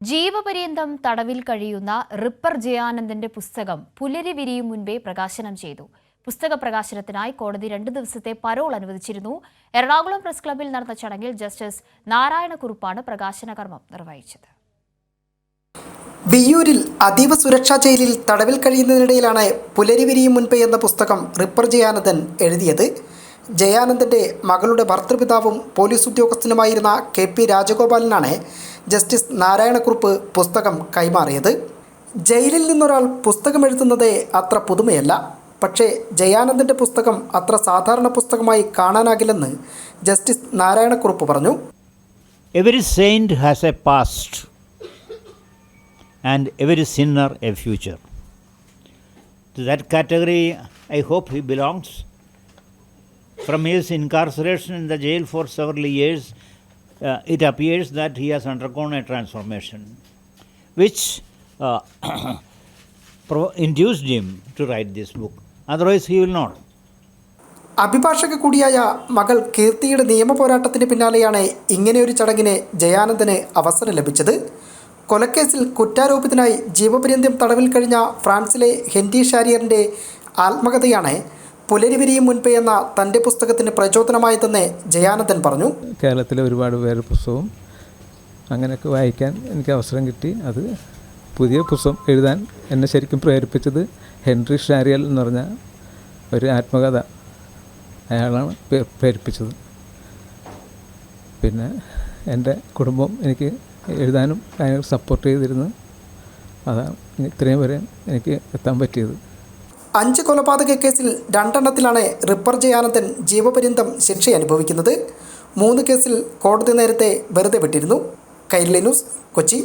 ജീവപര്യന്തം തടവിൽ കഴിയുന്ന റിപ്പർ ജയാനന്ദന്റെ പുസ്തകം പുലരി വിരിയും മുൻപേ പ്രകാശനം ചെയ്തു. പുസ്തക പ്രകാശനത്തിനായി കോടതി രണ്ട് ദിവസത്തെ പരോൾ അനുവദിച്ചിരുന്നു. എറണാകുളം പ്രസ് ക്ലബിൽ നടന്ന ചടങ്ങിൽ ജസ്റ്റിസ് നാരായണക്കുറുപ്പാണ് പ്രകാശന കർമ്മം നിർവഹിച്ചത്. വിയ്യൂരിൽ അതീവ സുരക്ഷാ ജയിലിൽ തടവിൽ കഴിയുന്നതിനിടയിലാണ് പുലരി വിരിയും മുൻപേ എന്ന പുസ്തകം റിപ്പർ ജയാനന്ദൻ എഴുതിയത്. ജയാനന്ദന്റെ മകളുടെ ഭർത്തൃപിതാവും പോലീസ് ഉദ്യോഗസ്ഥനുമായിരുന്ന കെ പി രാജഗോപാലനാണ് ജസ്റ്റിസ് നാരായണക്കുറുപ്പ് പുസ്തകം കൈമാറിയത്. ജയിലിൽ നിന്നൊരാൾ പുസ്തകം എഴുതുന്നത് അത്ര പുതുമയല്ല. പക്ഷേ ജയാനന്ദന്റെ പുസ്തകം അത്ര സാധാരണ പുസ്തകമായി കാണാനാകില്ലെന്ന് ജസ്റ്റിസ് നാരായണക്കുറുപ്പ് പറഞ്ഞു. Every saint has a past and every sinner a future to that category I hope he belongs. From his incarceration in the jail for several years, uh, it appears that he has undergone a transformation, which uh, induced him to write this book. Otherwise, he will not. അഭിഭാഷക കൂടിയായ മകൾ കീർത്തിയുടെ നിയമ പോരാട്ടത്തിന് പിന്നാലെയാണ് ഇങ്ങനെയൊരു ചടങ്ങിന് ജയാനന്ദന് അവസരം ലഭിച്ചത് കൊലക്കേസിൽ കുറ്റാരോപിതനായി ജീവപര്യന്തം തടവിൽ കഴിഞ്ഞ ഫ്രാൻസിലെ ഹെൻറി ഷാരിയറിന്റെ ആത്മകഥയാണ് പുലരിവിരിയും മുൻപേ എന്ന തന്റെ പുസ്തകത്തിന് പ്രചോദനമായി തന്നെ ജയാനന്ദൻ പറഞ്ഞു. കേരളത്തിലെ ഒരുപാട് പേര് പുസ്തകവും അങ്ങനെയൊക്കെ വായിക്കാൻ എനിക്ക് അവസരം കിട്ടി. അത് പുതിയ പുസ്തകം എഴുതാൻ എന്നെ ശരിക്കും പ്രേരിപ്പിച്ചത് ഹെൻറി ഷാരിയൽ എന്ന് പറഞ്ഞ ഒരു ആത്മകഥ അയാളാണ് പ്രേരിപ്പിച്ചത്. പിന്നെ എന്റെ കുടുംബം എനിക്ക് എഴുതാനും സപ്പോർട്ട് ചെയ്തിരുന്നു. അതാണ് ഇത്രയും വരെ എനിക്ക് എത്താൻ പറ്റിയത്. അഞ്ച് കൊലപാതക കേസിൽ രണ്ടെണ്ണത്തിലാണ് റിപ്പർ ജയാനന്ദൻ ജീവപര്യന്തം ശിക്ഷ അനുഭവിക്കുന്നത് മൂന്ന് കേസിൽ കോടതി നേരത്തെ വെറുതെ വിട്ടിരുന്നു. കൈരളി ന്യൂസ് കൊച്ചി.